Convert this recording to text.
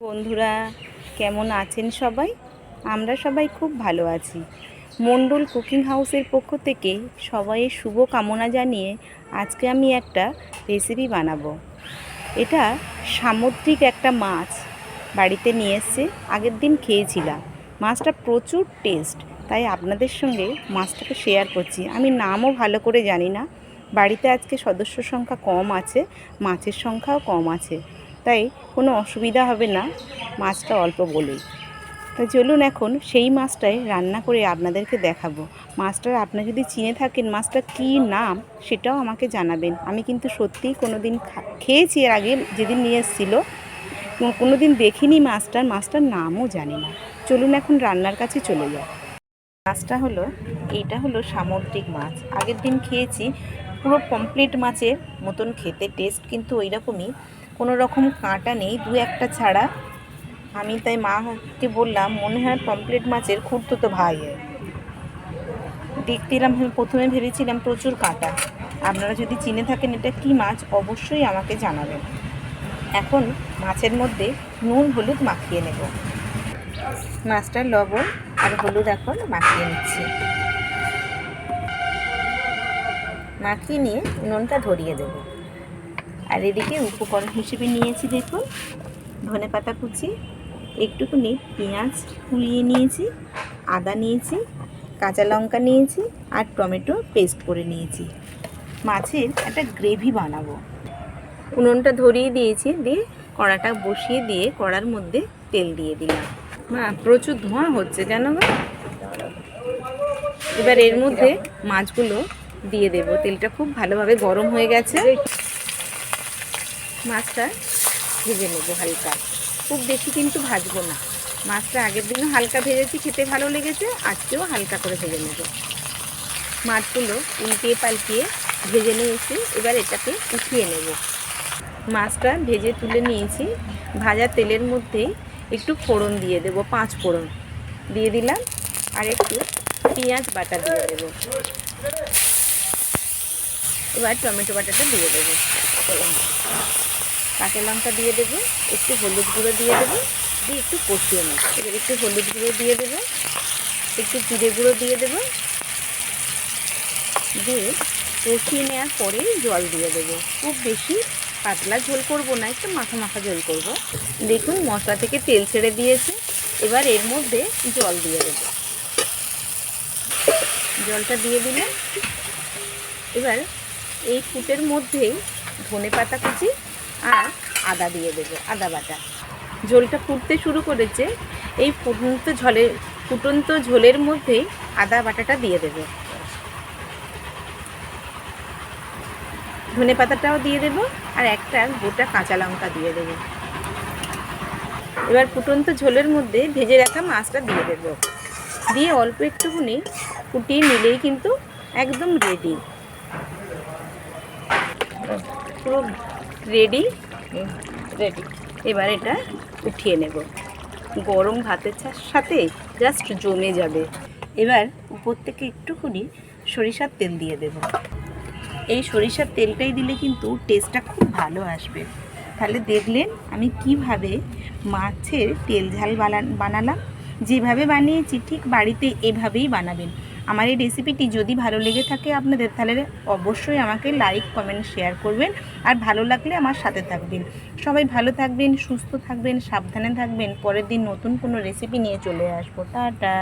বন্ধুরা, কেমন আছেন সবাই? আমরা সবাই খুব ভালো আছি। মণ্ডল কুকিং হাউসের পক্ষ থেকে সবাইয়ের শুভ কামনা জানিয়ে আজকে আমি একটা রেসিপি বানাবো। এটা সামুদ্রিক একটা মাছ বাড়িতে নিয়ে এসছে। আগের দিন খেয়েছিলাম। মাছটা প্রচুর টেস্ট তাই আপনাদের সঙ্গে মাছটাকে শেয়ার করছি। আমি নামও ভালো করে জানি না। বাড়িতে আজকে সদস্য সংখ্যা কম আছে, মাছের সংখ্যাও কম আছে। তাই কোনো অসুবিধা হবে না, মাছটা অল্প বলেই। তো চলুন এখন সেই মাছটাই রান্না করে আপনাদেরকে দেখাবো। মাছটার আপনি যদি চিনে থাকেন মাছটা কী নাম, সেটাও আমাকে জানাবেন। আমি কিন্তু সত্যিই কোনো দিন খেয়েছি এর আগে যেদিন নিয়ে এসেছিল, কোনো দিন দেখিনি মাছটার মাছটার নামও জানি না। চলুন এখন রান্নার কাছে চলে যাই। মাছটা হলো, এইটা হলো সামুদ্রিক মাছ। আগের দিন খেয়েছি, পুরো কমপ্লিট মাছের মতন খেতে টেস্ট কিন্তু ওই রকমই কোনো রকম কাঁটা নেই, দু একটা ছাড়া। আমি তাই মাকে বললাম, মনে হয় পমপ্লেট মাছের খুঁড়তো তো ভাই। দেখছিলাম আমি প্রথমে ভেবেছিলাম প্রচুর কাঁটা। আপনারা যদি চিনে থাকেন এটা কি মাছ, অবশ্যই আমাকে জানাবেন। এখন মাছের মধ্যে নুন, হলুদ মাখিয়ে নেব। মাছটার লবণ আর হলুদ এখন মাখিয়ে নিচ্ছি। মাখিয়ে নিয়ে নুনটা ধরিয়ে দেব। আর এদিকে উপকরণ হিসেবে নিয়েছি দেখুন, ধনে পাতা কুচি, একটুখানি পেঁয়াজ কুড়িয়ে নিয়েছি, আদা নিয়েছি, কাঁচা লঙ্কা নিয়েছি আর টমেটো পেস্ট করে নিয়েছি। মাছের একটা গ্রেভি বানাবো। উনুনটা ধরিয়ে দিয়েছি, দিয়ে কড়াটা বসিয়ে দিয়ে কড়ার মধ্যে তেল দিয়ে দিলাম। মা, প্রচুর ধোঁয়া হচ্ছে, জানো এবার এর মধ্যে মাছগুলো দিয়ে দেব। তেলটা খুব ভালোভাবে গরম হয়ে গেছে। মাছটা ভেজে নেব হালকা। খুব বেশি কিন্তু ভাজবো না। মাছটা আগের দিনও হালকা ভেজেছি, খেতে ভালো লেগেছে, আজকেও হালকা করে ভেজে নেব। মাছগুলো উল্টিয়ে পাল্টিয়ে ভেজে নিয়েছি, এবার এটাকে উঠিয়ে নেব। মাছটা ভেজে তুলে নিয়েছি, ভাজা তেলের মধ্যে একটু ফোড়ন দিয়ে দেব, পাঁচ ফোড়ন। দিয়ে দিলাম, আর একটু পেঁয়াজ বাটা দিয়ে দেব। এবার টমেটো বাটাটা দিয়ে দেবো। কাঁচা লঙ্কা দিয়ে দেবো, একটু হলুদ গুঁড়ো দিয়ে দেবো, দিয়ে একটু কষিয়ে নেব। এবার একটু হলুদ গুঁড়ো দিয়ে দেবো, একটু জিরে গুঁড়ো দিয়ে দেবো, দিয়ে কষিয়ে নেওয়ার পরে জল দিয়ে দেবো। খুব বেশি পাতলা ঝোল করব না, একটু মাখা মাখা ঝোল করব। দেখুন মশলা থেকে তেল ছেড়ে দিয়েছে, এবার এর মধ্যে জল দিয়ে দেবো। জলটা দিয়ে দিলে এবার এই ফুটের মধ্যেই ধনে পাতা কুচি আর আদা দিয়ে দেবো, আদা বাটা। ঝোলটা ফুটতে শুরু করেছে, এই ফুটন্ত ঝোলের ফুটন্ত ঝোলের মধ্যেই আদা বাটাটা দিয়ে দেবো। ধনে পাতাটাও দিয়ে দেবো আর একটা গোটা কাঁচা লঙ্কা দিয়ে দেবো। এবার ফুটন্ত ঝোলের মধ্যে ভেজে রাখা মাছটা দিয়ে দেবো। দিয়ে অল্প একটুখানি ফুটিয়ে নিলেই কিন্তু একদম রেডি পুরো রেডি রেডি এবার এটা উঠিয়ে নেব। গরম ভাতের সাথে জাস্ট জমে যাবে। এবার উপর থেকে একটুখানি সরিষার তেল দিয়ে দেব। এই সরিষার তেলটাই দিলে কিন্তু টেস্টটা খুব ভালো আসবে। তাহলে দেখলেন আমি কীভাবে মাছের তেল ঝাল বানালাম। যেভাবে বানিয়েছি, ঠিক বাড়িতে এভাবেই বানাবেন। আমার এই রেসিপিটি যদি ভালো লেগে থাকে আপনাদের, তাহলে অবশ্যই আমাকে লাইক কমেন্ট শেয়ার করবেন আর ভালো লাগলে আমার সাথে থাকবেন। সবাই ভালো থাকবেন, সুস্থ থাকবেন, সাবধানে থাকবেন। পরের দিন নতুন কোনো রেসিপি নিয়ে চলে আসব। টাটা।